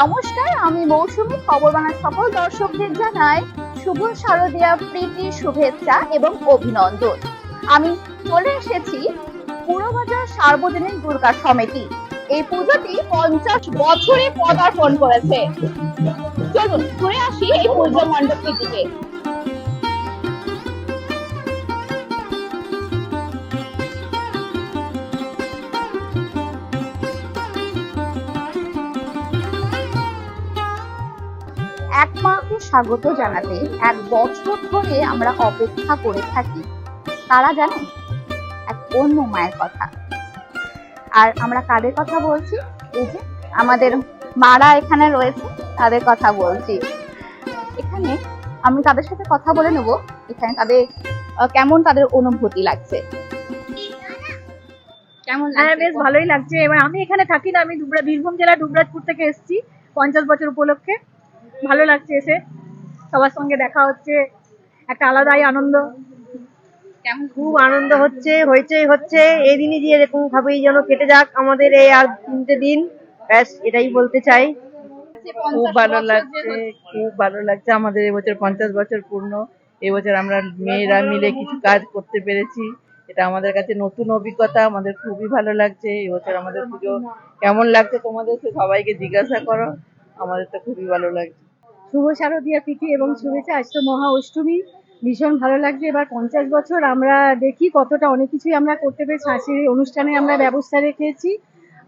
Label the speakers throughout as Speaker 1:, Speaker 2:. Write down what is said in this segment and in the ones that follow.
Speaker 1: নমস্কার, আমি মৌসুমী, খবর বানার সকল দর্শকদের জানাই শুভ শারদীয়া প্রীতি শুভেচ্ছা এবং অভিনন্দন। আমি চলে এসেছি পুরবাজার সার্বজনীন দুর্গা সমিতি। এই পুজোটি পঞ্চাশ বছরে পদার্পণ করেছে। চলুন, ঘুরে আসি এই পুজো মণ্ডপটির দিকে। এক মাকে স্বাগত জানাতে এক বছর ধরে আমরা অপেক্ষা করে থাকি। তারা জানেন? এক অন্য মায়ের কথা। আর আমরা কাদের কথা বলছি? এই যে আমাদের মারা এখানে রয়েছে, তাদের কথা বলছি। এখানে আমি তাদের সাথে কথা বলে নেব। এখানে তাদের কেমন তাদের অনুভূতি লাগছে? কেমন
Speaker 2: হ্যাঁ বেশ ভালোই লাগছে। এবার আমি এখানে থাকি না, আমি ডুবরা বীরভূম জেলা ডুবরাজপুর থেকে এসেছি পঞ্চাশ বছর উপলক্ষে। ভালো লাগছে এসে। সবার সঙ্গে দেখা হচ্ছে, একটা আলাদাই আনন্দ।
Speaker 3: খুব আনন্দ হচ্ছে, হইচই হচ্ছে। এই দিনই যে এরকম ভাবেই যেন কেটে যাক আমাদের এই আর তিনটে দিন। ব্যাস, এটাই বলতে চাই।
Speaker 4: খুব ভালো লাগছে, খুব ভালো লাগছে আমাদের এবছর পঞ্চাশ বছর পূর্ণ। এবছর আমরা মেয়েরা মিলে কিছু কাজ করতে পেরেছি। এটা আমাদের কাছে নতুন অভিজ্ঞতা, আমাদের খুবই ভালো লাগছে। এবছর আমাদের পুজো কেমন লাগছে তোমাদের সবাইকে জিজ্ঞাসা করো। আমাদের তো খুবই ভালো লাগছে।
Speaker 2: শুভ শারদীয়া প্রীতি এবং শুভেচ্ছা। আজ তো মহা অষ্টমী। ভীষণ ভালো লাগছে। এবার পঞ্চাশ বছর আমরা দেখি কতটা অনেক কিছুই আমরা করতে পেরেছি। সাংস্কৃতিক অনুষ্ঠানে আমরা ব্যবস্থা রেখেছি।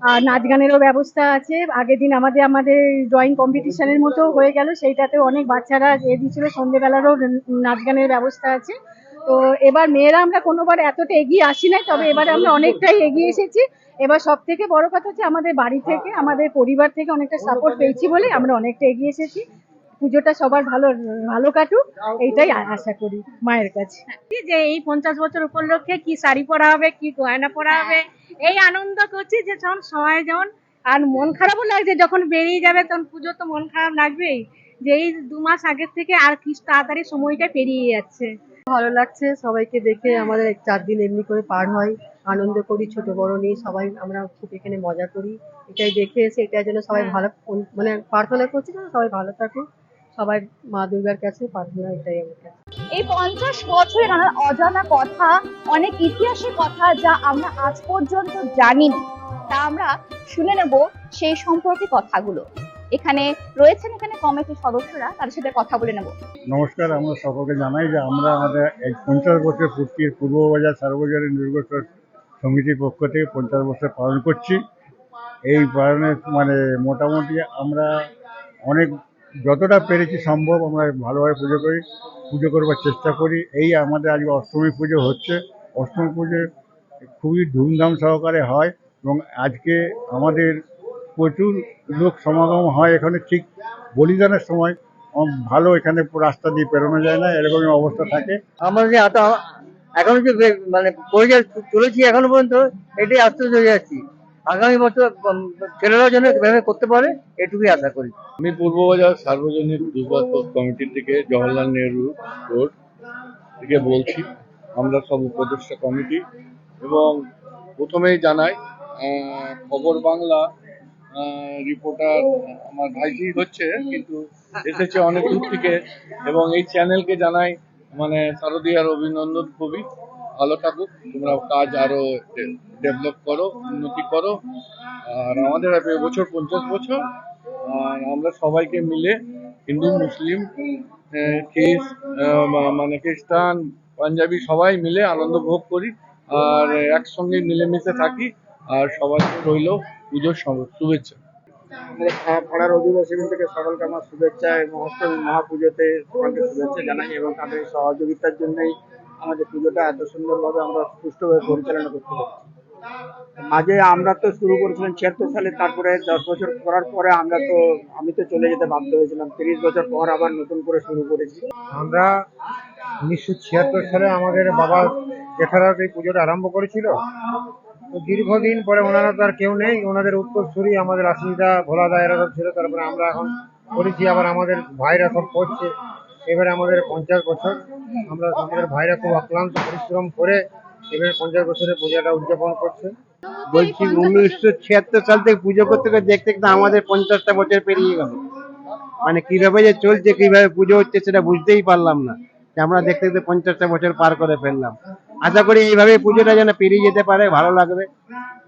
Speaker 2: আর নাচ গানেরও ব্যবস্থা আছে। আগের দিন আমাদের আমাদের ড্রয়িং কম্পিটিশনের মতো হয়ে গেল। সেইটাতেও অনেক বাচ্চারা এ দিয়েছিল। সন্ধেবেলারও নাচ গানের ব্যবস্থা আছে। তো এবার মেয়েরা আমরা কোনোবার এতটা এগিয়ে আসি নাই, তবে এবারে আমরা অনেকটাই এগিয়ে এসেছি। এবার সব থেকে বড় কথা হচ্ছে আমাদের বাড়ি থেকে, আমাদের পরিবার থেকে অনেকটা সাপোর্ট পেয়েছি বলে আমরা অনেকটা এগিয়ে এসেছি। পুজোটা সবার ভালো ভালো কাটুক এইটাই আশা করি মায়ের কাছে। যে এই পঞ্চাশ বছর উপলক্ষে কি শাড়ি পরা হবে কি গয়না পরা হবে এই আনন্দ করছি যে যখন সবাই যেমন আর মন খারাপও লাগছে যখন বেরিয়ে যাবে তখন পুজো তো মন খারাপ লাগবেই যে এই দু মাস আগের থেকে আর কি তাড়াতাড়ি সময়টা পেরিয়ে যাচ্ছে।
Speaker 3: ভালো লাগছে সবাইকে দেখে আমাদের চার দিন এমনি করে পার হয় আনন্দ করি ছোট বড় নিয়ে সবাই আমরা খুব এখানে মজা করি এটাই দেখে এসে এটার জন্য সবাই ভালো মানে প্রার্থনা করছি যেন সবাই ভালো থাকুক। সবাই মা দুর্গার কাছে প্রার্থনা এটাই আমার কাছে।
Speaker 1: এই পঞ্চাশ বছরের নানা অজানা কথা অনেক ইতিহাসের কথা যা আমরা আজ পর্যন্ত জানিনি তা আমরা শুনে নেব সেই সম্পর্কে কথাগুলো। এখানে রয়েছেন এখানে কমিটির সদস্যরা তাদের সাথে কথা বলে নেব।
Speaker 5: নমস্কার আমরা সকলকে জানাই যে আমরা আমাদের এই পঞ্চাশ বছর পূর্তির পূর্ববাজার সার্বজনীন দুর্গোৎসব সমিতির পক্ষ থেকে পঞ্চাশ বছর পালন করছি। এই পালনের মানে মোটামুটি আমরা অনেক যতটা পেরেছি সম্ভব আমরা ভালোভাবে পুজো করি, পুজো করবার চেষ্টা করি। এই আমাদের আজকে অষ্টমী পুজো হচ্ছে। অষ্টমী পুজো খুবই ধুমধাম সহকারে হয় এবং আজকে আমাদের প্রচুর লোক সমাগম হয় এখানে। ঠিক বলিদানের সময় ভালো এখানে রাস্তা দিয়ে পেরোনো যায় না, এরকমই অবস্থা থাকে।
Speaker 6: আমরা যে এত, এখনও যে মানে চলেছি এখনও পর্যন্ত, এটাই আস্তে চলে যাচ্ছি। আগামী বছর ছেলেরাও যেন এভাবে করতে পারে, এটুকুই আশা করি।
Speaker 7: আমি পূর্ববাজার সার্বজনীন দুর্গোৎসব কমিটি থেকে জওয়াহরলাল নেহরু রোড থেকে বলছি, আমরা সব উপদেষ্টা কমিটি, এবং প্রথমেই জানাই খবর বাংলা রিপোর্টার আমার ভাইজি হচ্ছে, কিন্তু এসেছে অনেক দূর থেকে, এবং এই চ্যানেলকে জানাই মানে শারদীয়ার অভিনন্দন খুবই ভালো থাকুক, তোমরা কাজ আরও ডেভেলপ করো, উন্নতি করো। আর আমাদের বছর পঞ্চাশ বছর, আর আমরা সবাইকে মিলে হিন্দু, মুসলিম মানে খ্রিস্টান, পাঞ্জাবি সবাই মিলে আনন্দ ভোগ করি, আর একসঙ্গে মিলেমিশে থাকি, আর সবাইকে রইল পুজোর শুভেচ্ছা।
Speaker 5: পাড়ার অধিবাসী থেকে সকলকে আমার শুভেচ্ছা এবং অষ্টমী মহাপুজোতে সকলকে শুভেচ্ছা জানাই এবং তাদের সহযোগিতার জন্যই আমাদের পুজোটা এত সুন্দরভাবে আমরা সুষ্ঠুভাবে পরিচালনা করতে পারছি। মাঝে আমরা তো শুরু করেছিলাম ছিয়াত্তর সালে, তারপরে দশ বছর করার পরে আমরা তো, আমি তো চলে যেতে বাধ্য হয়েছিলাম। তিরিশ বছর পর আবার নতুন করে শুরু করেছি। আমরা উনিশশো ছিয়াত্তর সালে আমাদের বাবা জেঠারা এই পুজোটা আরম্ভ করেছিল। তো দীর্ঘদিন পরে ওনারা তো আর কেউ নেই, ওনাদের উত্তরসূরি আমাদের আসিদা ভোলাদা এরা ছিল, তারপরে আমরা এখন করেছি, আবার আমাদের ভাইরা সব করছে। এবারে আমাদের পঞ্চাশ বছর আমরা আমাদের ভাইরা খুব অক্লান্ত পরিশ্রম করে এবারে পঞ্চাশ বছরের পূজাটা উদযাপন করছে।
Speaker 8: বলছি, উনিশশো ছিয়াত্তর সাল থেকে পুজো করতে করতে দেখতে দেখতে আমাদের পঞ্চাশটা বছর পেরিয়ে গেল। মানে কীভাবে যে চলছে, কীভাবে পুজো হচ্ছে সেটা বুঝতেই পারলাম না। আমরা দেখতে দেখতে পঞ্চাশটা বছর পার করে ফেললাম। আশা করি এইভাবে পুজোটা যেন পেরিয়ে যেতে পারে, ভালো লাগবে।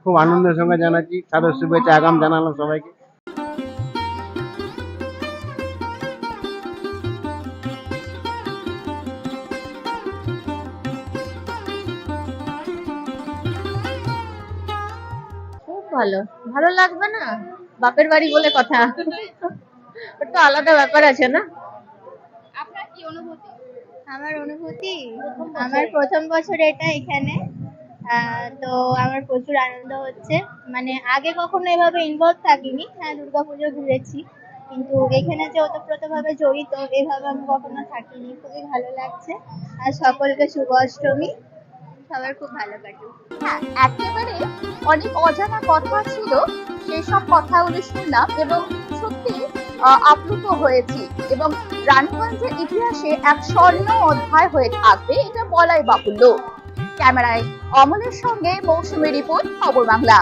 Speaker 8: খুব আনন্দের সঙ্গে জানাচ্ছি। সাদর শুভেচ্ছা, আগাম জানালাম সবাইকে।
Speaker 1: ভালো। ভালো লাগবে না? বাপের বাড়ি বলে কথা। ওটা আলাদা ব্যাপার আছে না?
Speaker 9: আপনার কি অনুভূতি? আমার অনুভূতি? আমার প্রথম বছর এটা এখানে। আহ, তো আমার প্রচুর আনন্দ হচ্ছে। মানে আগে কখনো এভাবে ইনভলভ থাকিনি। হ্যাঁ দুর্গাপুজো ঘুরেছি। কিন্তু এখানে যে ওতপ্রোতভাবে জড়িত এভাবে আমি কখনো থাকিনি। খুবই ভালো লাগছে। আর সকলকে শুভ অষ্টমী। সবার খুব ভালো কাটে।
Speaker 1: হ্যাঁ একেবারে অনেক অজানা কথা ছিল সেই সব কথাগুলো শুনলাম এবং সত্যি আপ্লুত হয়েছি এবং রানীগঞ্জের ইতিহাসে এক স্বর্ণ অধ্যায় হয়ে থাকবে, এটা বলাই বাহুল্য। ক্যামেরায় অমলের সঙ্গে মৌসুমী রিপোর্ট খবর বাংলা।